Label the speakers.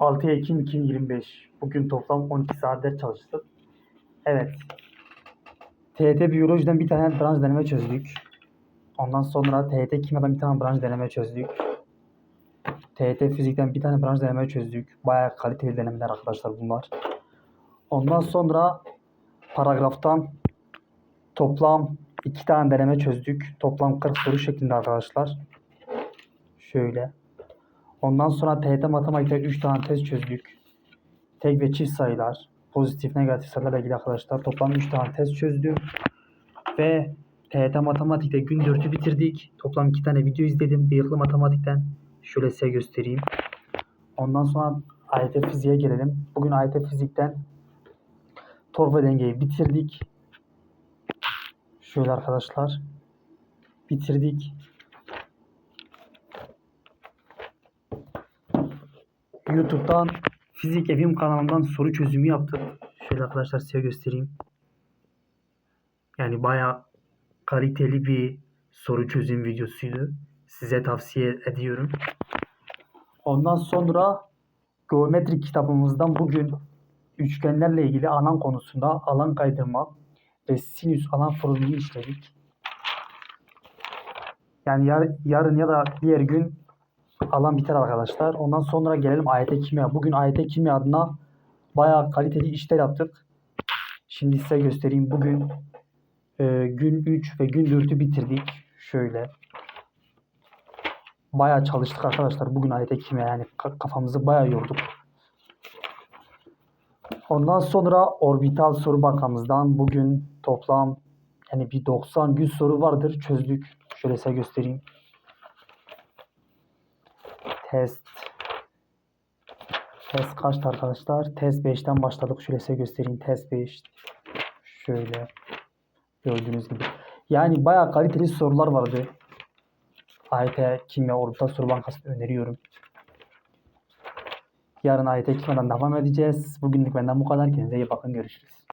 Speaker 1: 6 Ekim 2025. Bugün toplam 12 saat çalıştık. Evet. TYT Biyoloji'den bir tane branş deneme çözdük. Ondan sonra TYT Kimya'dan bir tane branş deneme çözdük. TYT Fizik'ten bir tane branş deneme çözdük. Bayağı kaliteli denemeler arkadaşlar bunlar. Ondan sonra paragraftan toplam iki tane deneme çözdük. Toplam 40 soru şeklinde arkadaşlar. Şöyle. Ondan sonra TYT matematikte 3 tane test çözdük. Tek ve çift sayılar, pozitif negatif sayılarla ilgili arkadaşlar toplam 3 tane test çözdüm. Ve TYT matematikte gün 4'ü bitirdik. Toplam 2 tane video izledim. Bıyıklı matematikten. Şöyle size göstereyim. Ondan sonra AYT fiziğe gelelim. Bugün AYT fizikten torba dengeyi bitirdik. Şöyle arkadaşlar. Bitirdik. YouTube'dan Fizik Evim kanalından soru çözümü yaptık. Şöyle arkadaşlar size göstereyim. Yani bayağı kaliteli bir soru çözüm videosuydu. Size tavsiye ediyorum. Ondan sonra geometri kitabımızdan bugün üçgenlerle ilgili alan konusunda alan kaydırma ve sinüs alan formülünü işledik. Yani yar- yarın ya da diğer gün alan biter arkadaşlar. Ondan sonra gelelim AYT Kimya. Bugün AYT Kimya adına bayağı kaliteli işler yaptık. Şimdi size göstereyim. Bugün e, gün 3 ve gün 4'ü bitirdik. Şöyle. Bayağı çalıştık arkadaşlar. Bugün AYT Kimya yani ka- kafamızı bayağı yorduk. Ondan sonra orbital soru bankamızdan bugün toplam yani bir 90 100 soru vardır çözdük. Şöyle size göstereyim. Test. Test kaçtı arkadaşlar? Test 5'ten başladık. Şöyle size göstereyim. Test 5. Şöyle. Gördüğünüz gibi. Yani bayağı kaliteli sorular vardı. AYT Kimya Orbital Soru Bankası'nı öneriyorum. Yarın AYT Kimya'dan devam edeceğiz. Bugünlük benden bu kadar. Kendinize iyi bakın. Görüşürüz.